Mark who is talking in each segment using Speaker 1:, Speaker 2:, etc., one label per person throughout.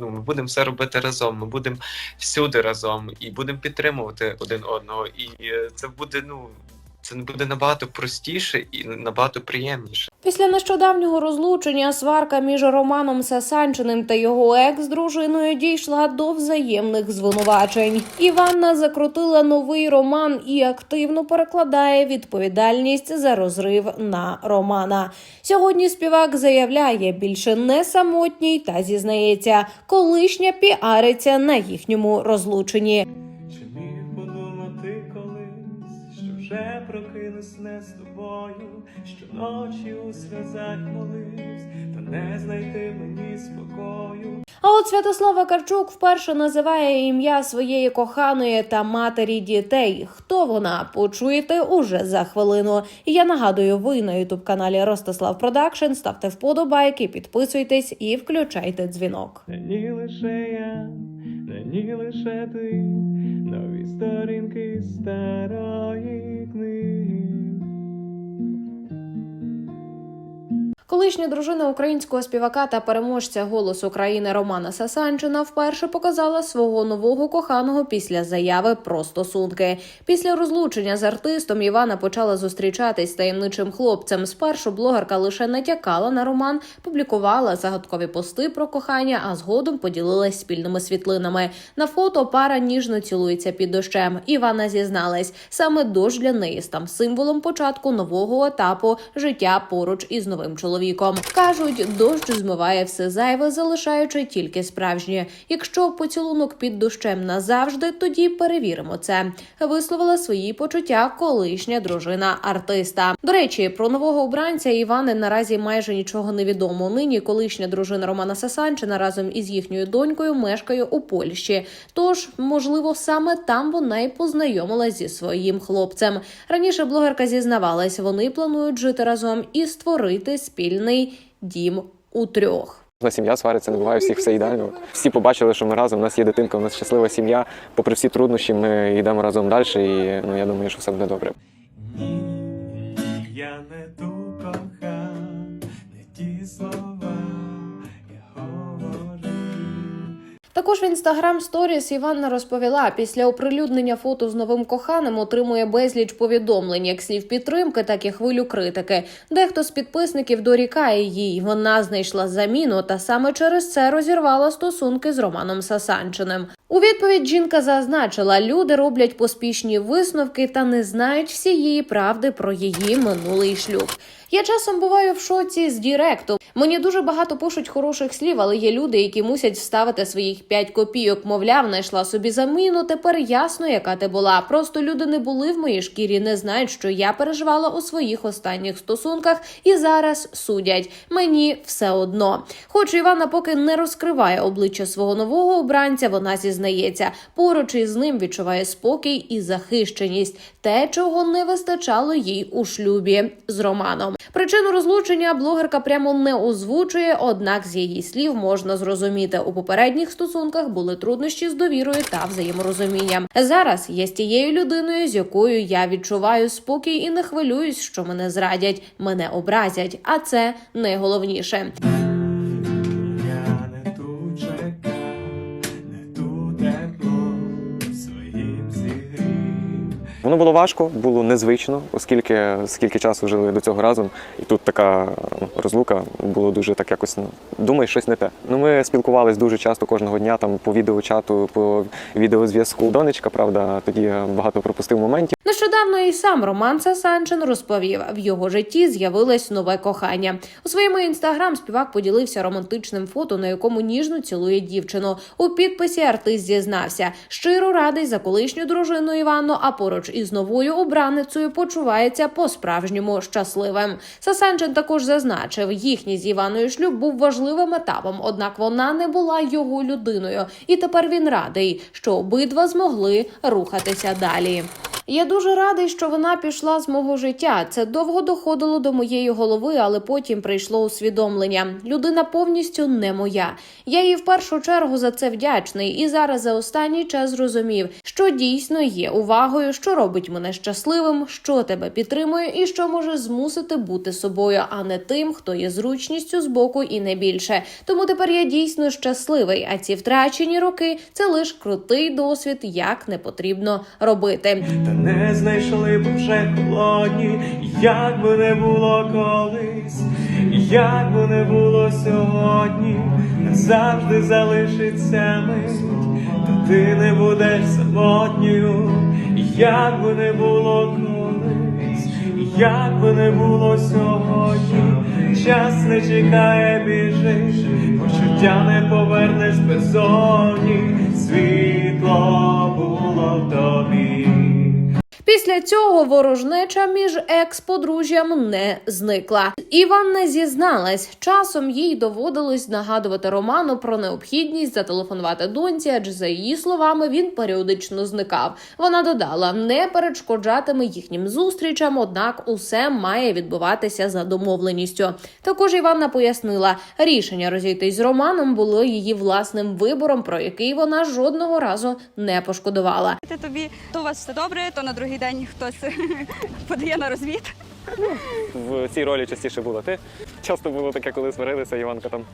Speaker 1: Ну, ми будемо все робити разом. Ми будемо всюди разом і будемо підтримувати один одного. І е, це буде ну це буде набагато простіше і набагато приємніше.
Speaker 2: Після нещодавнього розлучення сварка між Романом Сасанчиним та його екс-дружиною дійшла до взаємних звинувачень. Іванна закрутила новий роман і активно перекладає відповідальність за розрив на Романа. Сьогодні співак заявляє, більше не самотній та зізнається, колишня піариться на їхньому розлученні.
Speaker 3: Вже прокинусь не з тобою, щоночі у сльозах моливсь, та не знайти мені спокою.
Speaker 2: А от Святослава Карчук вперше називає ім'я своєї коханої та матері дітей. Хто вона? Почуєте уже за хвилину. І я нагадую, ви на ютуб каналі Ростислав Продакшн. Ставте вподобайки, підписуйтесь і включайте дзвінок.
Speaker 3: Не ні лише я, не ні лише ти, нові сторінки старої книги.
Speaker 2: Колишня дружина українського співака та переможця «Голос України» Романа Сасанчина вперше показала свого нового коханого після заяви про стосунки. Після розлучення з артистом Івана почала зустрічатись з таємничим хлопцем. Спершу блогерка лише натякала на роман, публікувала загадкові пости про кохання, а згодом поділилась спільними світлинами. На фото пара ніжно цілується під дощем. Івана зізналась, саме дощ для неї став символом початку нового етапу життя поруч із новим чоловіком. Кажуть, дощ змиває все зайве, залишаючи тільки справжнє. Якщо поцілунок під дощем назавжди, тоді перевіримо це. Висловила свої почуття колишня дружина артиста. До речі, про нового обранця Івани наразі майже нічого не відомо. Нині колишня дружина Романа Сасанчина разом із їхньою донькою мешкає у Польщі. Тож, можливо, саме там вона й познайомилась зі своїм хлопцем. Раніше блогерка зізнавалась, вони планують жити разом і створити спільний дім у трьох.
Speaker 4: На сім'я свариться, не буває всіх все ідеально. Всі побачили, що ми разом, у нас є дитинка, у нас щаслива сім'я. Попри всі труднощі, ми йдемо разом далі, і ну, я думаю, що все буде добре.
Speaker 3: Ні, я не
Speaker 2: Також в інстаграм сторіс Іванна розповіла, після оприлюднення фото з новим коханим отримує безліч повідомлень, як слів підтримки, так і хвилю критики. Дехто з підписників дорікає їй. Вона знайшла заміну та саме через це розірвала стосунки з Романом Сасанчиним. У відповідь жінка зазначила, люди роблять поспішні висновки та не знають всієї правди про її минулий шлюб. Я часом буваю в шоці з Діректу. Мені дуже багато пишуть хороших слів, але є люди, які мусять вставити своїх 5 копійок. Мовляв, знайшла собі заміну. Тепер ясно, яка ти була. Просто люди не були в моїй шкірі, не знають, що я переживала у своїх останніх стосунках і зараз судять. Мені все одно. Хоч Івана поки не розкриває обличчя свого нового обранця, вона зізнається, поруч із ним відчуває спокій і захищеність, те, чого не вистачало їй у шлюбі з Романом. Причину розлучення блогерка прямо не озвучує, однак з її слів можна зрозуміти, у попередніх стосунках були труднощі з довірою та взаєморозумінням. Зараз я з тією людиною, з якою я відчуваю спокій і не хвилююсь, що мене зрадять, мене образять, а це найголовніше.
Speaker 4: Було важко, було незвично, оскільки скільки часу жили до цього разом, і тут така ну, розлука було дуже так якось ну, думаєш, щось не те. Ну ми спілкувались дуже часто кожного дня, там по відеочату, по відеозв'язку. Донечка, правда, тоді багато пропустив моментів.
Speaker 2: Нещодавно і сам Роман Сасанчин розповів, в його житті з'явилось нове кохання. У своєму інстаграм співак поділився романтичним фото, на якому ніжно цілує дівчину. У підписі артист зізнався, щиро радий за колишню дружину Іванну, а поруч із новою обраницею почувається по-справжньому щасливим. Сасанчин також зазначив, їхній з Іваною шлюб був важливим етапом, однак вона не була його людиною, і тепер він радий, що обидва змогли рухатися далі. Я дуже радий, що вона пішла з мого життя. Це довго доходило до моєї голови, але потім прийшло усвідомлення. Людина повністю не моя. Я їй в першу чергу за це вдячний, і зараз за останній час зрозумів, що дійсно є увагою, що робить мене щасливим, що тебе підтримує, і що може змусити бути собою, а не тим, хто є зручністю з боку і не більше. Тому тепер я дійсно щасливий. А ці втрачені роки це лише крутий досвід, як не потрібно робити.
Speaker 3: Не знайшли б вже холодні, як би не було колись, як би не було сьогодні, назавжди залишиться мить, та ти не будеш самотньою, як би не було колись, як би не було сьогодні, час не чекає біжиш, почуття не повернеш безодні, світло було в тобі.
Speaker 2: Після цього ворожнеча між екс-подружжям не зникла. Іванна зізналась, часом їй доводилось нагадувати Роману про необхідність зателефонувати доньці, адже за її словами він періодично зникав. Вона додала, не перешкоджатиме їхнім зустрічам, однак усе має відбуватися за домовленістю. Також Іванна пояснила, рішення розійтись з Романом було її власним вибором, про який вона жодного разу не пошкодувала.
Speaker 5: Тобі то у вас все добре, то на другий день хтось подає на розвід.
Speaker 4: В цій ролі частіше була ти. Часто було таке, коли сварилися, Іванка там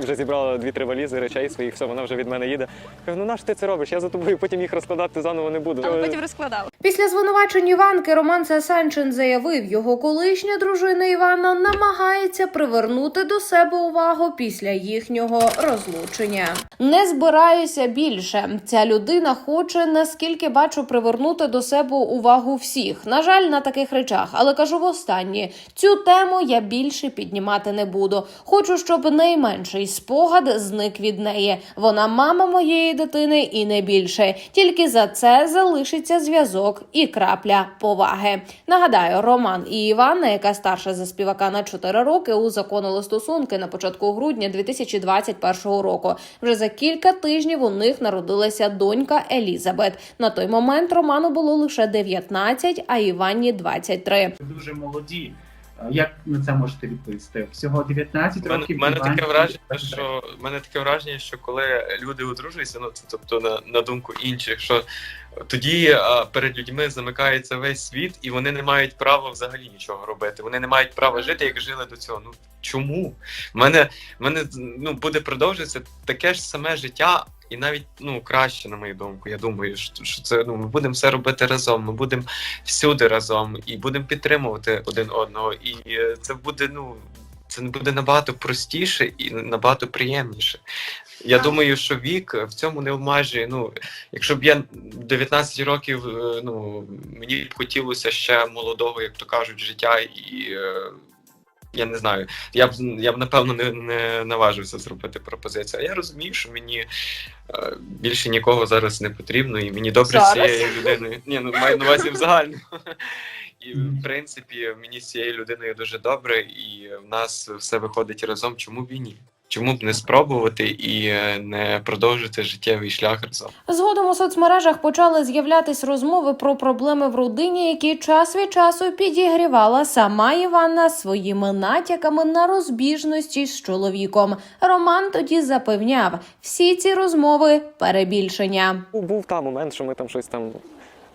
Speaker 4: вже зібрала дві-три валізи речей своїх, все, вона вже від мене їде. Кажу, ну наш ти це робиш? Я за тобою потім їх розкладати заново не буду.
Speaker 5: Але потім розкладав.
Speaker 2: Після звинувачень Іванки Роман Сасанчин заявив, його колишня дружина Івана намагається привернути до себе увагу після їхнього розлучення. Не збираюся більше. Ця людина хоче, наскільки бачу, привернути до себе увагу всіх. На жаль, на таких речах, але кажу востаннє, цю тему я більше піднімати не буду. Хочу, щоб найменший спогад зник від неї. Вона мама моєї дитини і не більше. Тільки за це залишиться зв'язок і крапля поваги. Нагадаю, Роман і Іванна, яка старша за співака на 4 роки, узаконили стосунки на початку грудня 2021 року. Вже за кілька тижнів у них народилася донька Елізабет. На той момент Роману було лише 19, а Іванні 23.
Speaker 6: дуже молоді. Е, Як на це можете відповісти? Всього 19
Speaker 1: У мене,
Speaker 6: років.
Speaker 1: в мене таке враження, що мене таке враження, що коли люди одружуються, ну це тобто на, на думку інших, що тоді а, перед людьми замикається весь світ, і вони не мають права взагалі нічого робити. Вони не мають права жити, як жили до цього. Ну чому? В мене, в мене ну, буде продовжуватися таке ж саме життя. І навіть ну краще, на мою думку. Я думаю, що, що це ну ми будемо все робити разом. Ми будемо всюди разом і будемо підтримувати один одного. І е, це буде ну це буде набагато простіше і набагато приємніше. Я думаю, що вік в цьому не обмежує. Ну, якщо б я 19 років, е, ну мені б хотілося ще молодого, як то кажуть, життя, і е, я не знаю, я б я б напевно не, не наважився зробити пропозицію. А я розумію, що мені е, більше нікого зараз не потрібно, і мені добре з цією людиною. Ні, ну маю на увазі взагалі. І в принципі, мені з цією людиною дуже добре, і в нас все виходить разом. Чому б і ні? Чому б не спробувати і е, не продовжити життєвий шлях разом?
Speaker 2: Згодом у соцмережах почали з'являтись розмови про проблеми в родині, які час від часу підігрівала сама Іванна своїми натяками на розбіжності з чоловіком. Роман тоді запевняв, всі ці розмови перебільшення.
Speaker 4: Був, був там момент, що ми там щось там,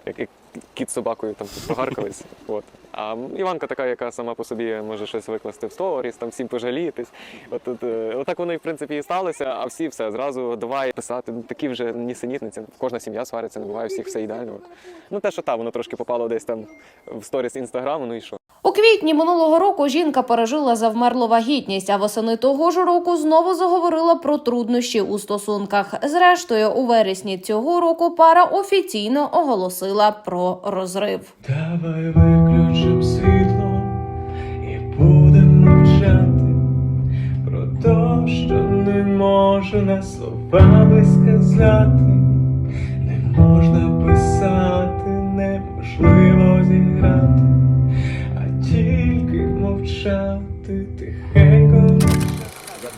Speaker 4: як, як кіт з собакою там погаркались. От. А Іванка така, яка сама по собі може щось викласти в сторіс, там всім пожалітись. От, от, е, отак воно і в принципі і сталося, а всі все зразу давай писати. Ну, такі вже нісенітниці. Кожна сім'я свариться, не буває всіх все ідеально. От. Ну те, що та, воно трошки попало десь там в сторіс інстаграму, ну і що?
Speaker 2: Квітні минулого року жінка пережила завмерлу вагітність, а восени того ж року знову заговорила про труднощі у стосунках. Зрештою, у вересні цього року пара офіційно оголосила про розрив.
Speaker 3: Давай виключим світло і будемо мовчати про те, що не можна словами сказати, не можна писати, неможливо зіграти, тихенько. мовчати.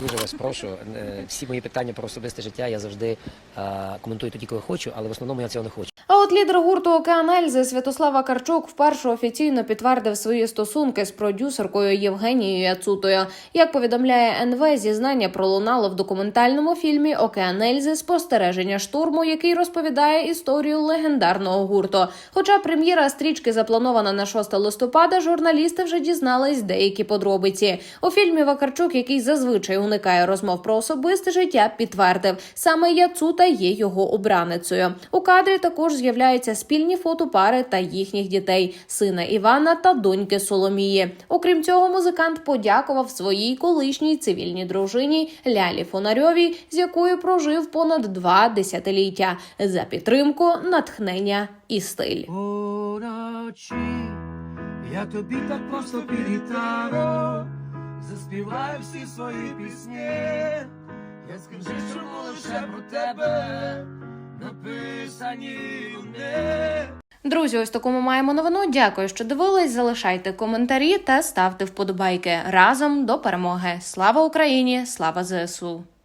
Speaker 7: Дуже вас прошу. е, Всі мої питання про особисте життя я завжди е, коментую тоді, коли хочу, але в основному я цього не хочу.
Speaker 2: А от лідер гурту Океан Ельзи Святослава Карчук вперше офіційно підтвердив свої стосунки з продюсеркою Євгенією Яцутою. Як повідомляє НВ, зізнання пролунало в документальному фільмі Океан Ельзи спостереження штурму, який розповідає історію легендарного гурту. Хоча прем'єра стрічки запланована на 6 листопада, журналісти вже дізнались деякі подробиці. У фільмі Вакарчук, який зазвичай уникає розмов про особисте життя, підтвердив саме Яцута є його обраницею. У кадрі також з'являються спільні фото пари та їхніх дітей сина Івана та доньки Соломії. Окрім цього, музикант подякував своїй колишній цивільній дружині Лялі Фонарьовій, з якою прожив понад два десятиліття за підтримку, натхнення і стиль.
Speaker 8: Уночі я тобі так просто під гітару всі свої пісні. Я скажи, чому лише про тебе написані вони.
Speaker 2: Друзі, ось таку ми маємо новину. Дякую, що дивились. Залишайте коментарі та ставте вподобайки разом до перемоги. Слава Україні! Слава ЗСУ!